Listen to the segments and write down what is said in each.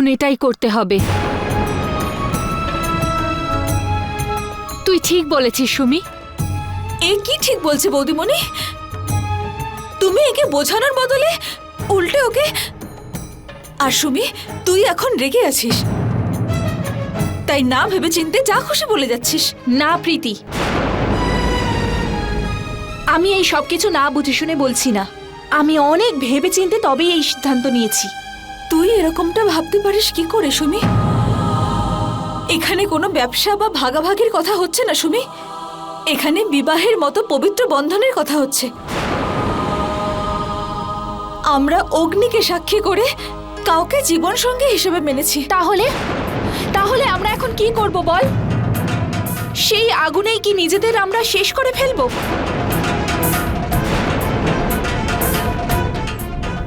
এখন এটাই করতে হবে। তুই ঠিক বলেছিস সুমি। এ কি ঠিক বলছে বৌদিমণি? তুমি একে বোঝানোর বদলে উল্টে ওকে আর সুমি তুই এখন রেগে আছিস। তাই না ভেবে চিনতে যা খুশি বলে যাচ্ছিস। না প্রীতি। আমি এই সব কিছু না বুঝে শুনে বলছি না। আমি অনেক ভেবে চিনতে তবেই এই সিদ্ধান্ত নিয়েছি। তুই এরকমটা ভাবতে পারিস কি করে, সুমি? এখানে কোনো ব্যবসা বা ভাগাভাগির কথা হচ্ছে না, সুমি। এখানে বিবাহের মতো পবিত্র বন্ধনের কথা হচ্ছে। আমরা অগ্নিকে সাক্ষী করে কাউকে জীবন সঙ্গী হিসেবে মেনেছি। তাহলে? তাহলে আমরা এখন কি করব বল? সেই আগুনেই কি নিজেদের আমরা শেষ করে ফেলব?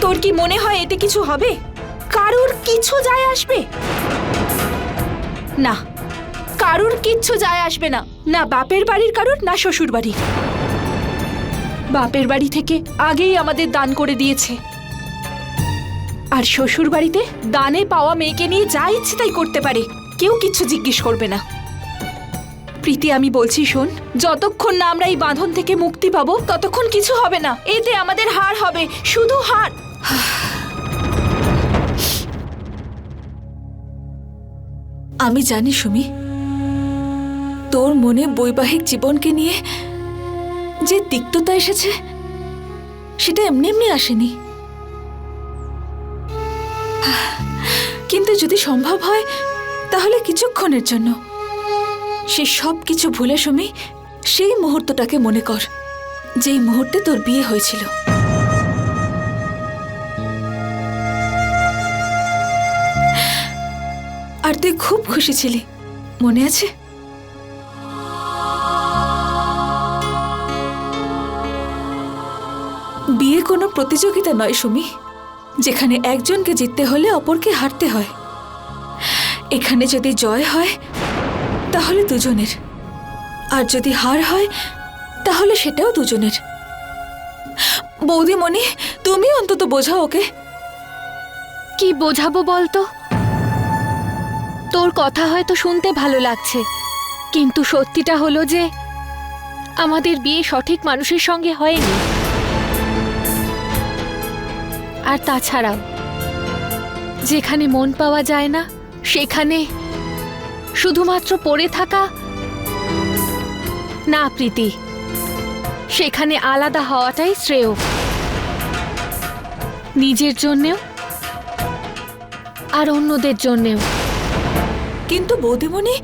তোর কি মনে হয় এতে কিছু হবে? কারুর কিছু যায় আসবে? না, কারুর কিচ্ছু যায় আসবে না। না বাপের বাড়ির কারুর, না শ্বশুর বাড়ির। বাপের বাড়ি থেকে আগেই আমাদের দান করে দিয়েছে। আর শ্বশুর বাড়িতে দানে পাওয়া মেয়েকে নিয়ে যা ইচ্ছে তাই করতে পারে। কেউ কিচ্ছু জিজ্ঞেস করবে না। প্রীতি, আমি বলছি শোন, যতক্ষণ না আমরা এই বাঁধন থেকে মুক্তি পাবো, ততক্ষণ কিছু হবে না। এতে আমাদের হার হবে, শুধু হার। আমি জানি, সুমি। তোর মনে বৈবাহিক জীবনকে নিয়ে যে তিক্ততা এসেছে, সেটা এমনি এমনি আসেনি। কিন্তু যদি সম্ভব হয়, তাহলে কিছুক্ষণের জন্য। সে সব কিছু ভুলে, সুমি, সেই মুহূর্তটাকে মনে কর, যেই মুহূর্তে তোর বিয়ে হয়েছিল। আর তুই খুব খুশি ছিলি। মনে আছে? বিয়ে কোনো প্রতিযোগিতা নয়, সুমি। যেখানে একজনকে জিততে হলে অপরকে হারতে হয়। এখানে যদি জয় হয়, তাহলে দুজনের। আর যদি হার হয়, তাহলে সেটাও দুজনের। বৌদিমণি, তুমি অন্তত বোঝাও ওকে। কি বোঝাবো বলতো? তোর কথা হয়তো শুনতে ভালো লাগছে। কিন্তু সত্যিটা হলো যে, আমাদের বিয়ে সঠিক মানুষের সঙ্গে হয়নি। আর তাছাড়াও, যেখানে মন পাওয়া যায় না, সেখানে শুধুমাত্র পড়ে থাকা না প্রীতি, সেখানে আলাদা হওয়াটাই শ্রেয়। নিজের জন্যেও আর অন্যদের জন্যেও। কিন্তু বৌদিমণি,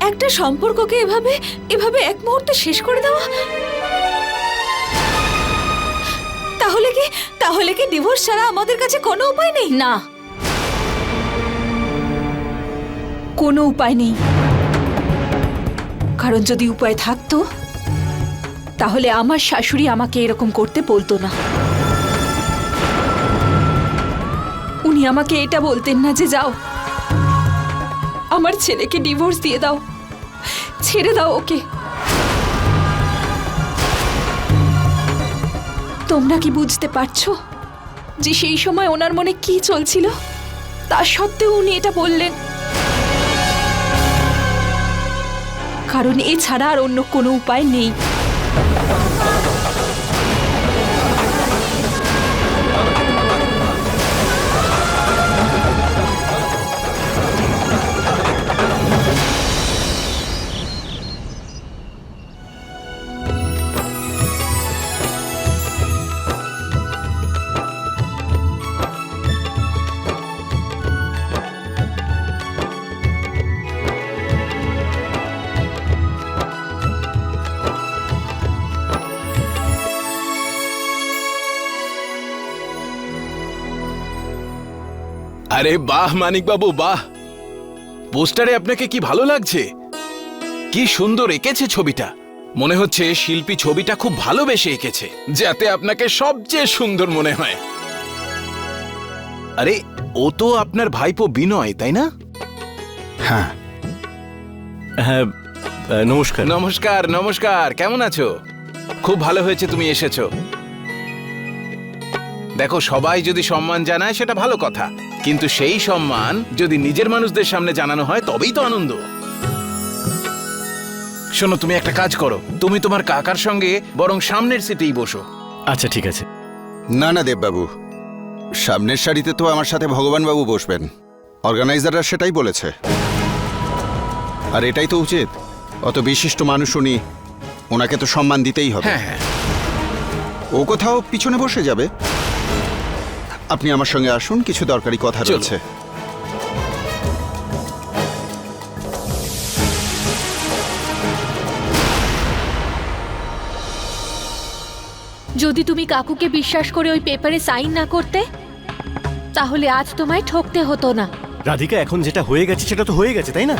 একটা সম্পর্ককে এভাবে এভাবে এক মুহূর্তে শেষ করে দেওয়া? তাহলে কি তাহলে কি ডিভোর্স ছাড়া আমাদের কাছে কোনো উপায় নেই? না। কোনো উপায় নেই। কারণ যদি উপায় থাকতো, তাহলে আমার শাশুড়ি আমাকে এরকম করতে বলতো না। উনি আমাকে এটা বলতেন না যে, যাও আমার ছেলেকে ডিভোর্স দিয়ে দাও। ছেড়ে দাও ওকে। তোমরা কি বুঝতে পারছ যে সেই সময় ওনার মনে কি চলছিল? তা সত্ত্বেও উনি এটা বললেন। কারণ এছাড়া আর অন্য কোনো উপায় নেই। আরে বাহ মানিক বাবু বাহ। পোস্টারে আপনাকে কি ভালো লাগছে? কি সুন্দর এঁকেছে ছবিটা। মনে হচ্ছে শিল্পী ছবিটা খুব ভালোবেসে এঁকেছে যাতে আপনাকে সবচেয়ে সুন্দর মনে হয়। আরে ও তো আপনার ভাইপো বিনয় তাই না? হ্যাঁ। হ্যাঁ নমস্কার। নমস্কার নমস্কার কেমন আছো? খুব ভালো হয়েছে তুমি এসেছ। দেখো সবাই যদি সম্মান জানায় সেটা ভালো কথা। কিন্তু সেই সম্মান যদি নিজের মানুষদের সামনে জানানো হয় তবেই তো আনন্দ। শোনো তুমি একটা কাজ করো। তুমি তোমার কাকার সঙ্গে বরং সামনের সিটেই বসো। আচ্ছা ঠিক আছে। না না দেববাবু। সামনের সারিতে তো আমার সাথে ভগবানবাবু বসবেন। অর্গানাইজাররা সেটাই বলেছে। আর এটাই তো উচিত। অত বিশিষ্ট মানুষ উনি ওনাকে তো সম্মান দিতেই হবে। হ্যাঁ হ্যাঁ। ও কোথাও পিছনে বসে যাবে। আপনি আমার সঙ্গে আসুন কিছু দরকারি কথা। রয়েছে। যদি তুমি কাকুকে বিশ্বাস করে ওই পেপারে সাইন না করতে তাহলে আজ তোমায় ঠকতে হতো না। রাধিকা এখন যেটা হয়ে গেছে সেটা তো হয়ে গেছে তাই না?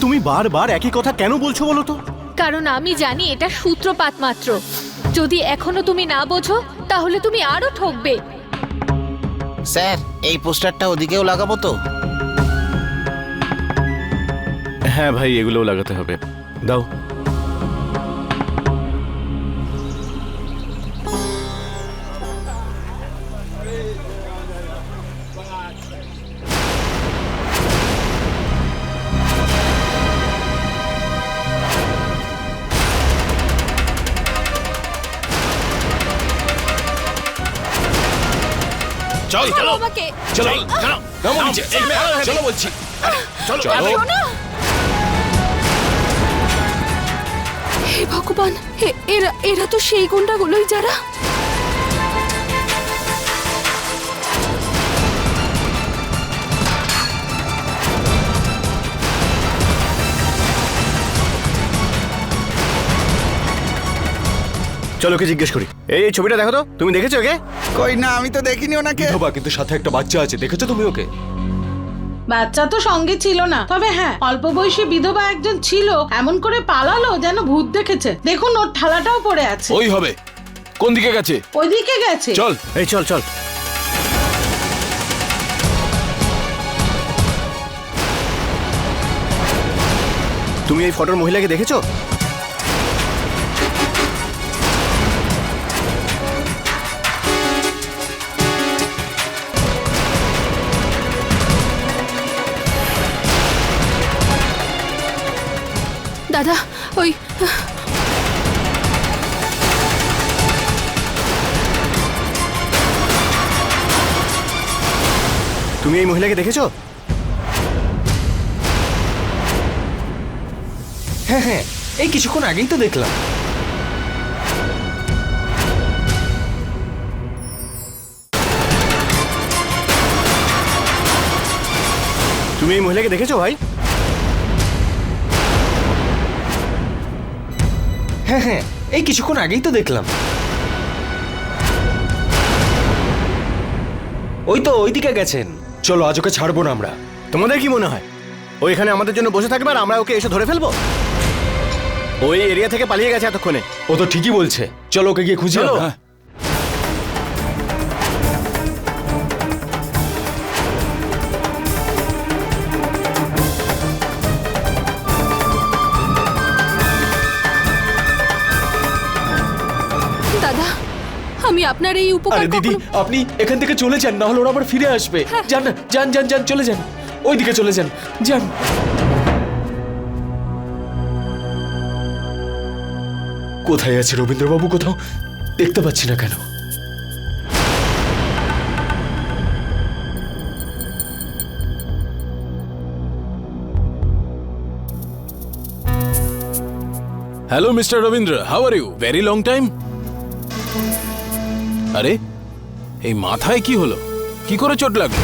তুমি বারবার একই কথা কেন বলছো বলো তো? কারণ আমি জানি এটা সূত্রপাত মাত্র। যদি এখনও তুমি না বোঝো তাহলে তুমি আরও ঠকবে। স্যার এই পোস্টারটা ওদিকেও লাগাবো তো? হ্যাঁ ভাই এগুলোও লাগাতে হবে। দাও। চল চলো আমাকে। চলো চলো। চলো। বলছি চলো চলো হে ভগবান এ- এরা এরা তো সেই গুন্ডাগুলোই যারা। চলো ওকে জিজ্ঞেস করি। এই এই ছবিটা দেখো তো তুমি দেখেছ ওকে? কই না আমি তো দেখিনি ওনাকে। বিধবা কিন্তু সাথে একটা বাচ্চা আছে দেখেছ তুমি ওকে? বাচ্চা তো সঙ্গে ছিল না তবে হ্যাঁ অল্প বয়সী বিধবা একজন ছিল এমন করে পালালো যেন ভূত দেখেছে। দেখুন ওর থালাটাও পড়ে আছে। ওই হবে। কোন দিকে গেছে? ওইদিকে গেছে। চল। এই চল চল। তুমি এই ফটোর মহিলাকে দেখেছ? দাদা, ওই, তুমি এই মহিলাকে দেখেছ? হ্যাঁ হ্যাঁ এই কিছুক্ষণ আগেই তো দেখলাম। তুমি এই মহিলাকে দেখেছ ভাই? হ্যাঁ হ্যাঁ এই কিছুক্ষণ আগেই তো দেখলাম। ওই তো ওইদিকে গেছেন। চলো আজ ওকে ছাড়বো না আমরা। তোমাদের কি মনে হয়? ওইখানে এখানে আমাদের জন্য বসে থাকবে আর আমরা ওকে এসে ধরে ফেলব? ওই এরিয়া থেকে পালিয়ে গেছে এতক্ষণে। ও তো ঠিকই বলছে। চলো ওকে গিয়ে খুঁজি আপনার এই উপকার আরে দিদি কখনো- আপনি এখান থেকে চলে যান না হলে ওরা আবার ফিরে আসবে। যান না যান যান যান চলে যান। ওইদিকে চলে যান যান। কোথায় আছে রবীন্দ্রবাবু কোথাও? দেখতে পাচ্ছি না কেন। Hello mister Rabindra how are you very long time আরে এই মাথায় কি হলো? কি করে চোট লাগল?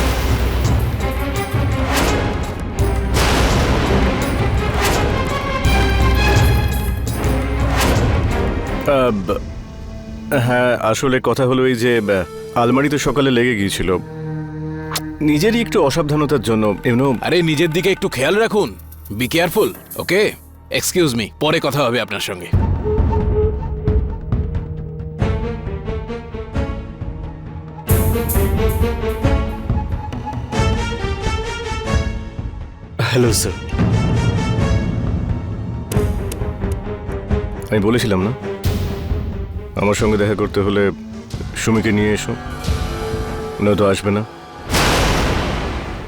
হ্যাঁ আসলে কথা হলো এই যে আহ, আলমারিতে সকালে লেগে গিয়েছিল। নিজেরই একটু অসাবধানতার জন্য আরে নিজের দিকে একটু খেয়াল রাখুন। Be careful okay excuse me পরে কথা হবে আপনার সঙ্গে। Hello sir. আমি বলেছিলাম না? আমার সঙ্গে দেখা করতে হলে সুমিকে নিয়ে এসো। তো আসবে না।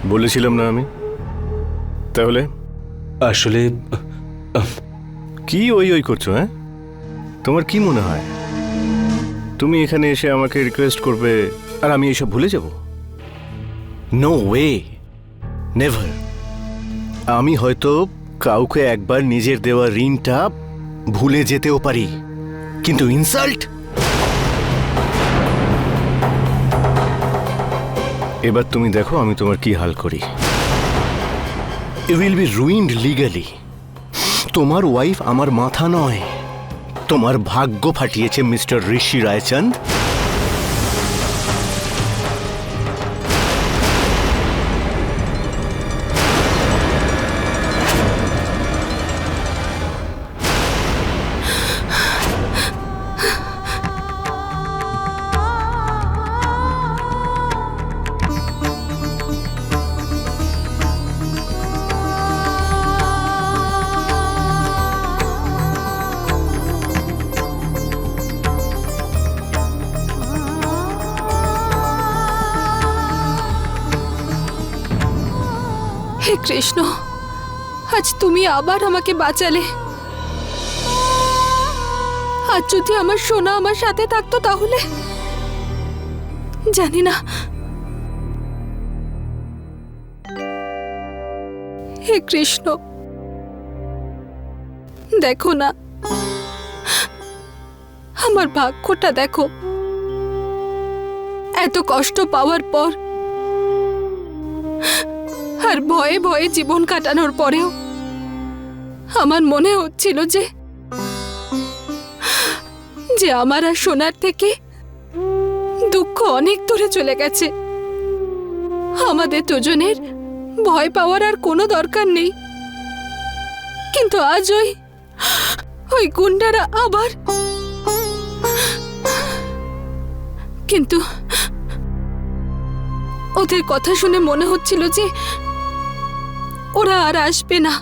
বলেছিলাম না আমি। তাহলে? আসলে কি ওই ওই করছ হ্যাঁ? তোমার কি মনে হয়? তুমি এখানে এসে আমাকে রিকোয়েস্ট করবে আর আমি এসব ভুলে যাব? নো ওয়ে নেভার আমি হয়তো কাউকে একবার নিজের দেওয়া ঋণটা ভুলে যেতেও পারি। কিন্তু ইনসাল্ট এবার তুমি দেখো আমি তোমার কি হাল করি। You will be ruined legally তোমার ওয়াইফ আমার মাথা নয়। তোমার ভাগ্য ফাটিয়েছে মিস্টার ঋষি রায়চন্দ। হে কৃষ্ণ, আজ তুমি আবার আমাকে বাঁচালে। আজ যদি আমার সোনা আমার সাথে থাকতো তাহলে? জানি না। হে কৃষ্ণ, দেখো না। আমার ভাগ্যটা দেখো। এত কষ্ট পাওয়ার পর আর ভয়ে ভয়ে জীবন কাটানোর পরেও আমার মনে হচ্ছিল যে যে আমার আর সোনার থেকে দুঃখ অনেক দূরে চলে গেছে। আমাদের দুজনের ভয় পাওয়ার আর কোনো দরকার নেই। কিন্তু আজ ওই ওই গুন্ডারা আবার, কিন্তু ওদের কথা শুনে মনে হচ্ছিল যে ওরা আর আসবে না।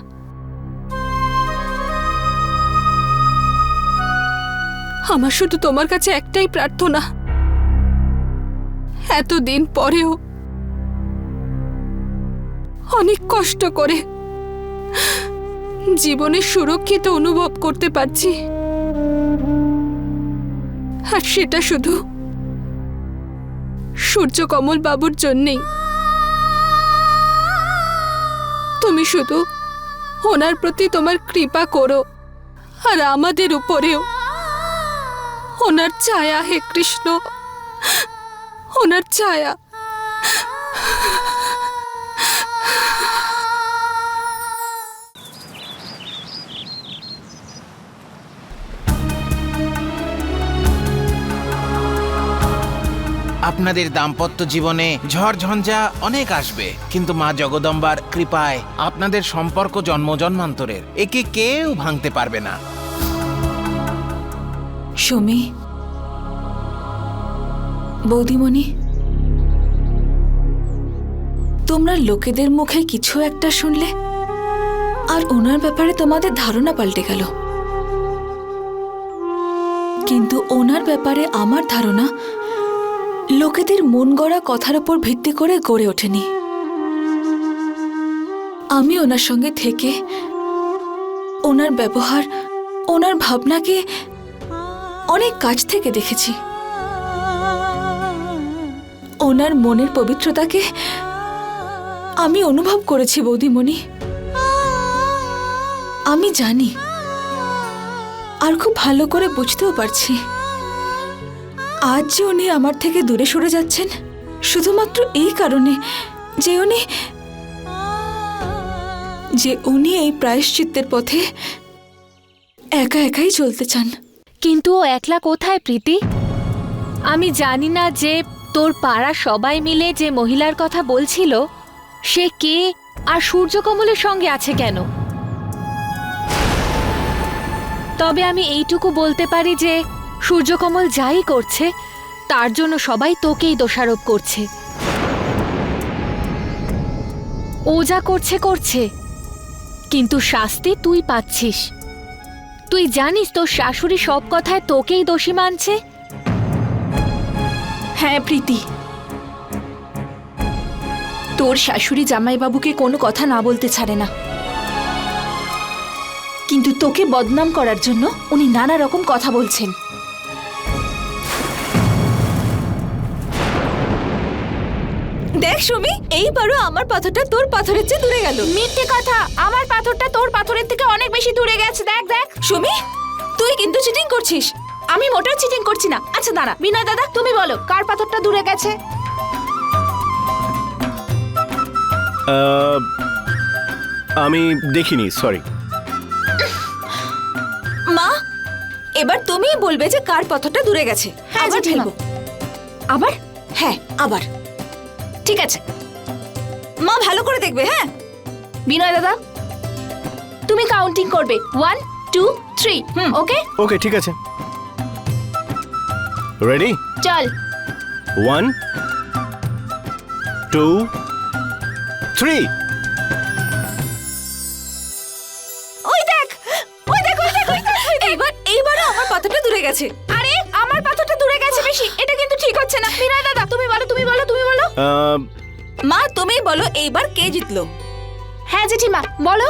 আমার শুধু তোমার কাছে একটাই প্রার্থনা। এতদিন পরেও অনেক কষ্ট করে জীবনে সুরক্ষিত অনুভব করতে পারছি। আর সেটা শুধু সূর্যকমল বাবুর জন্যেই। তুমি শুধু ওনার প্রতি তোমার কৃপা করো, আর আমাদের উপরেও। ওনার ছায়া হে কৃষ্ণ, ওনার ছায়া। আপনাদের দাম্পত্য জীবনে ঝড় ঝঞ্ঝা অনেক আসবে। কিন্তু মা জগদম্বার কৃপায় আপনাদের সম্পর্ক জন্ম জন্মান্তরের। একে কেউ ভাঙতে পারবে না। সুমি, বৌদিমণি, তোমরা লোকেদের মুখে কিছু একটা শুনলে, আর ওনার ব্যাপারে তোমাদের ধারণা পাল্টে গেল। কিন্তু ওনার ব্যাপারে আমার ধারণা লোকেদের মন গড়া কথার উপর ভিত্তি করে গড়ে ওঠেনি। আমি ওনার সঙ্গে থেকে ওনার ব্যবহার, ওনার ভাবনাকে অনেক কাছ থেকে দেখেছি। ওনার মনের পবিত্রতাকে আমি অনুভব করেছি, বৌদিমণি। আমি জানি, আর খুব ভালো করে বুঝতেও পারছি। আজ যে উনি আমার থেকে দূরে সরে যাচ্ছেন। শুধুমাত্র এই কারণে যে উনি যে উনি এই প্রায়শ্চিত্তের পথে একা একাই চলতে চান। কিন্তু ও একলা কোথায়, প্রীতি? আমি জানি না যে তোর পাড়া সবাই মিলে যে মহিলার কথা বলছিল, সে কে আর সূর্যকমলের সঙ্গে আছে কেন? তবে আমি এইটুকু বলতে পারি যে সূর্যকমল যাই করছে, তার জন্য সবাই তোকেই দোষারোপ করছে। ও যা করছে করছে। কিন্তু শাস্তি তুই পাচ্ছিস। তুই জানিস তোর শাশুড়ি সব কথায় তোকেই দোষী মানছে? হ্যাঁ প্রীতি। তোর শাশুড়ি জামাইবাবুকে কোনো কথা না বলতে ছাড়ে না। কিন্তু তোকে বদনাম করার জন্য উনি নানা রকম কথা বলছেন। দেখ সুমি এইবারও আমার পাথরটা তোর পাথরের চেয়ে দূরে গেল। মিথ্যে কথা আমার পাথরটা তোর পাথরের থেকে অনেক বেশি দূরে গেছে দেখ দেখ। সুমি তুই কিন্তু চিটিং করছিস। আমি মোটেও চিটিং করছি না। আচ্ছা দাঁড়া। বিনয় দাদা তুমি বলো কার পাথরটা দূরে গেছে? আহ, আমি দেখিনি সরি মা এবার তুমিই বলবে যে কার পাথরটা দূরে গেছে। হ্যাঁ আবার জেঠিমা। আবার? হ্যাঁ আবার। ঠিক আছে। মা ভালো করে দেখবে হ্যাঁ? বিনয় দাদা তুমি কাউন্টিং করবে। One two three hmm okay okay ঠিক আছে। রেডি চল। ওয়ান টু থ্রি ওই দেখ ওই দেখ এইবার এইবারও আমার পাথরটা দূরে গেছে। বেশি এটা কিন্তু ঠিক হচ্ছে না। বিনয় দাদা তুমি বলো তুমি বলো তুমি বলো। মা তুমিই বলো এইবার কে জিতলো? হ্যাঁ জেঠিমা বলো।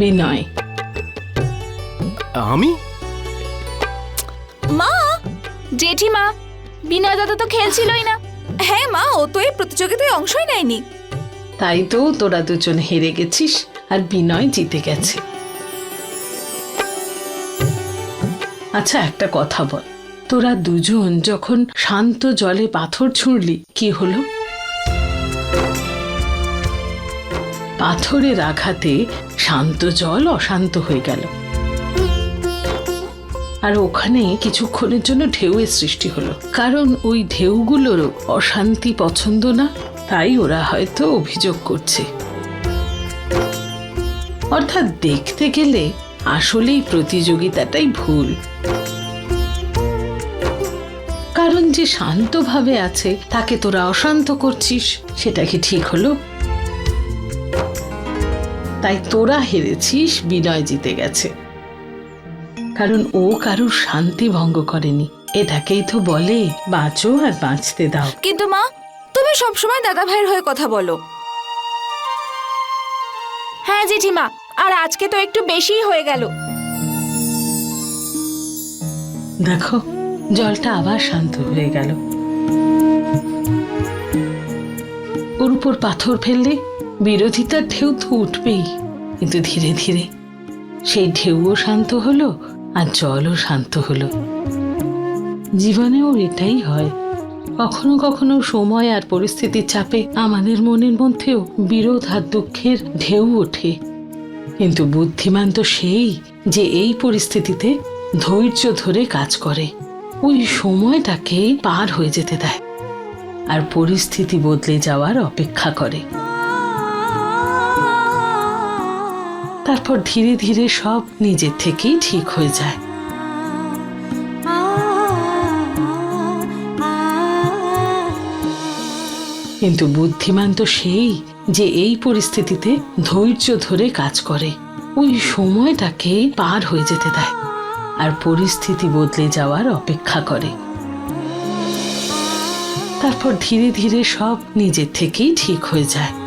বিনয়। আমি? মা! জেঠিমা বিনয় দাদা তো খেলছিলই না। হ্যাঁ মা ও তো এই প্রতিযোগিতায় অংশই নেয়নি। তাই তো তোরা দুজন হেরে গেছিস আর বিনয় জিতে গেছে। আচ্ছা একটা কথা বল। তোরা দুজন যখন শান্ত জলে পাথর ছুঁড়লি, কি হলো? পাথরের আঘাতে শান্ত জল অশান্ত হয়ে গেল। আর ওখানে কিছুক্ষণের জন্য ঢেউয়ের সৃষ্টি হলো। কারণ ওই ঢেউগুলোরও অশান্তি পছন্দ না, তাই ওরা হয়তো অভিযোগ করছে। অর্থাৎ দেখতে গেলে আসলেই প্রতিযোগিতাটাই ভুল। কারণ যে শান্তভাবে আছে তাকে তোরা অশান্ত করছিস সেটা কি ঠিক হলো? তাই তোরা হেরেছিস বিনয় জিতে গেছে। কারণ ও কারুর শান্তি ভঙ্গ করেনি। এটাকেই তো বলে বাঁচো আর বাঁচতে দাও। কিন্তু মা তুমি সবসময় দাদা ভাইয়ের হয়ে কথা বলো। হ্যাঁ জেঠিমা আর আজকে তো একটু বেশিই হয়ে গেল। দেখো জলটা আবার শান্ত হয়ে গেল। ওর উপর পাথর ফেললে বিরোধিতার ঢেউ তো উঠবেই, কিন্তু ধীরে ধীরে সেই ঢেউও শান্ত হলো আর জলও শান্ত হলো। জীবনেও এটাই হয়। কখনো কখনো সময় আর পরিস্থিতির চাপে আমাদের মনের মধ্যেও বিরোধ আর দুঃখের ঢেউ ওঠে। কিন্তু বুদ্ধিমান তো সেই যে এই পরিস্থিতিতে ধৈর্য ধরে কাজ করে। ওই সময়টাকে পার হয়ে যেতে দেয় আর পরিস্থিতি বদলে যাওয়ার অপেক্ষা করে। তারপর ধীরে ধীরে সব নিজের থেকেই ঠিক হয়ে যায়। কিন্তু বুদ্ধিমান তো সেই যে এই পরিস্থিতিতে ধৈর্য ধরে কাজ করে। ওই সময়টাকে পার হয়ে যেতে দেয়। আর পরিস্থিতি বদলে যাওয়ার অপেক্ষা করে। তারপর ধীরে ধীরে সব নিজের থেকেই ঠিক হয়ে যায়।